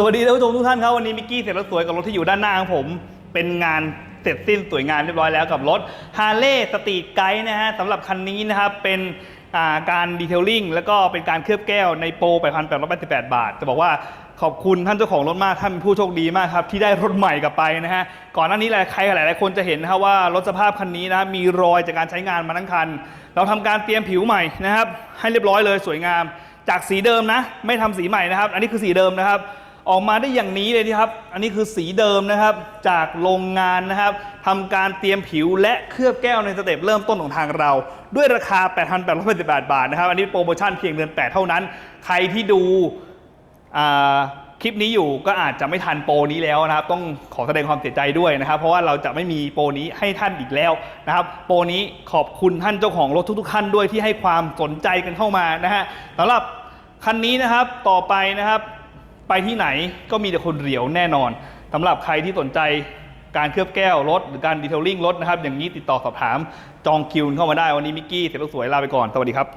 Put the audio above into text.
สวัสดีท่านผู้ชมทุกท่านครับวันนี้มิกกี้เสร็จรถสวยกับรถที่อยู่ด้านหน้าของผม เป็นงานเสร็จสิ้นสวยงามเรียบร้อยแล้วกับรถ h a r l e y Street Guide นะฮะสำหรับคันนี้นะครับเป็นาการดีเทลลิ่งแล้วก็เป็นการเคลือบแก้วในโปร 8,888 บาท จะบอกว่าขอบคุณท่านเจ้าของรถมากท่านเป็นผู้โชคดีมากครับ ที่ได้รถใหม่กลับไปนะฮะ ก่อนหน้านี้หลายใครหลายๆคนจะเห็นนะครับว่ารถสภาพคันนี้นะมีรอยจากการใช้งานมาทั้งคัน เราทำการเตรียมผิวใหม่นะครับให้เรียบร้อยเลยสวยงาม จากสีเดิมนะ ไม่ทำสีใหม่นะครับ อันนี้คือสีเดิมนะครับ ออกมาได้อย่างนี้เลยนะครับ อันนี้คือสีเดิมนะครับ จากโรงงานนะครับทำการเตรียมผิวและเคลือบแก้วในสเต็ปเริ่มต้นของทางเรา ด้วยราคา 8,888 บาทนะครับ อันนี้โปรโมชั่นเพียงเดือน 8 เท่านั้น ใครที่ดูคลิปนี้อยู่ก็อาจจะไม่ทันโปรนี้แล้วนะครับ ต้องขอแสดงความเสียใจด้วยนะครับ เพราะว่าเราจะไม่มีโปรนี้ให้ท่านอีกแล้วนะครับ โปรนี้ขอบคุณท่านเจ้าของรถทุกๆท่านด้วยที่ให้ความสนใจกันเข้ามานะฮะสำหรับคันนี้นะครับต่อไปนะครับ ไปที่ไหนก็มีแต่คนเหลียวแน่นอนสำหรับใครที่สนใจการเคลือบแก้วรถหรือการดีเทลลิ่งรถนะครับ อย่างนี้ติดต่อสอบถามจองคิวเข้ามาได้วันนี้มิกกี้เสร็จแล้วสวยลาไปก่อนสวัสดีครับ